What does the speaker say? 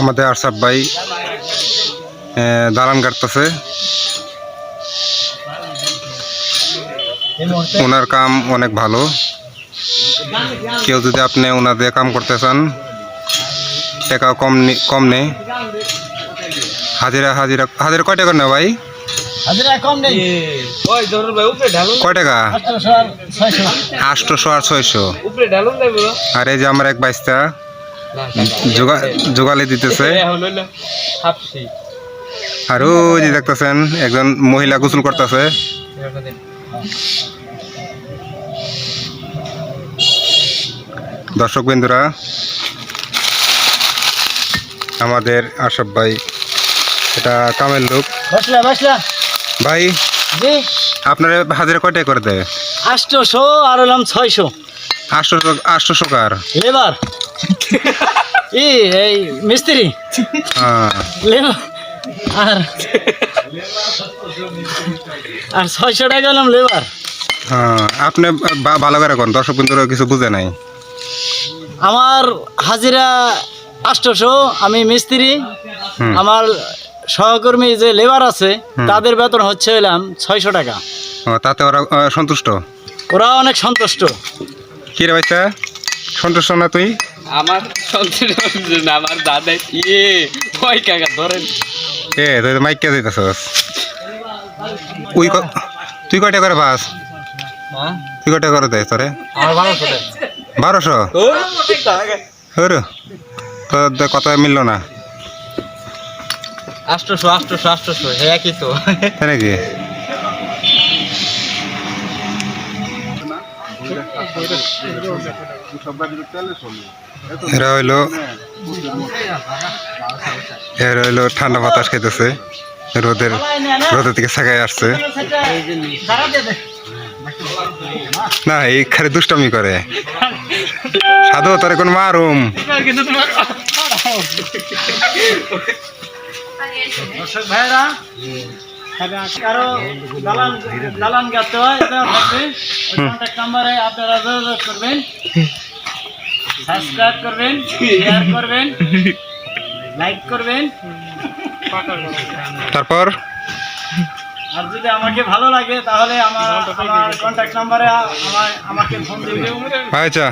আমাদের আরসাব ভাই দালান কাটতেছে। ওনার কাম অনেক ভালো। কেউ যদি আপনি ওনার দিয়ে কাম করতে চান টাকা কম কম নেই। হাজিরা হাজিরা হাজিরা কয় টাকা নেই ভাই? হাজিরা কম নেই। ওই ধরুন ভাই উপরে ঢালুন। কয় টাকা? আটশোশো আর ছয়শো। আর এই যে আমার এক বাইসটা যোগা যোগালি দিতেছে। আর ওই যে দেখতেছেন একজন মহিলা গোসল করতেছে। দর্শক বিন্দুরা আমাদের আশাফ ভাই এটা কামের লোক। বসলা বসলা। ভাই জি। আপনার হাজিরা কয়টায় করে দেয়? আটশোশো আর হলাম ছয়শো। আটশোশো আটশোশো কার লেবার। ই এই মিস্ত্রি। হ্যাঁ। লেবার আর আর ছয়শো টাকা হলাম লেবার। হ্যাঁ আপনি ভালো করে কোন দর্শক বিন্দুরা কিছু বুঝে নাই। আমার হাজিরা আষ্টশো আমি মিস্ত্রি। আমার সহকর্মী যে লেবার আছে তাদের বেতন হচ্ছে হলাম ছয়শো টাকা। তাতে ওরা সন্তুষ্ট? ওরা অনেক সন্তুষ্ট। কি রে ভাইটা সন্তুষ্ট না তুই? আমার সন্তান আমার দাদা ইয়ে ওই কাকা ধরেন। এ তুই তো মাইক কে দিতেছস? উই ক- তুই কয়টা করে পাস হ্যাঁ? তুই কয়টা করে দেয় তোরে? আমার বারোশো হরু তো কত মিললো না। আষ্টশো আষ্টশো আষ্টশো হ্যাঁ একই তো। নাকি? এরা হইল এরা হইল ঠান্ডা বাতাস খেতেছে রোদের রোদের থেকে সাকায় আসছে। না এই খালি দুষ্টামি করে। সাধু তোর কোন মারুম। দর্শক ভাইরা কারও দালান দালান গাতে হয় কন্ট্যাক্ট নাম্বারে আপনারা যোগাযোগ করবেন। সাবস্ক্রাইব করবেন শেয়ার করবেন লাইক করবেন। তারপর? আর যদি আমাকে ভালো লাগে তাহলে আমার আমার কন্ট্যাক্ট নাম্বারে আমার আমাকে ফোন দিবেন। আচ্ছা।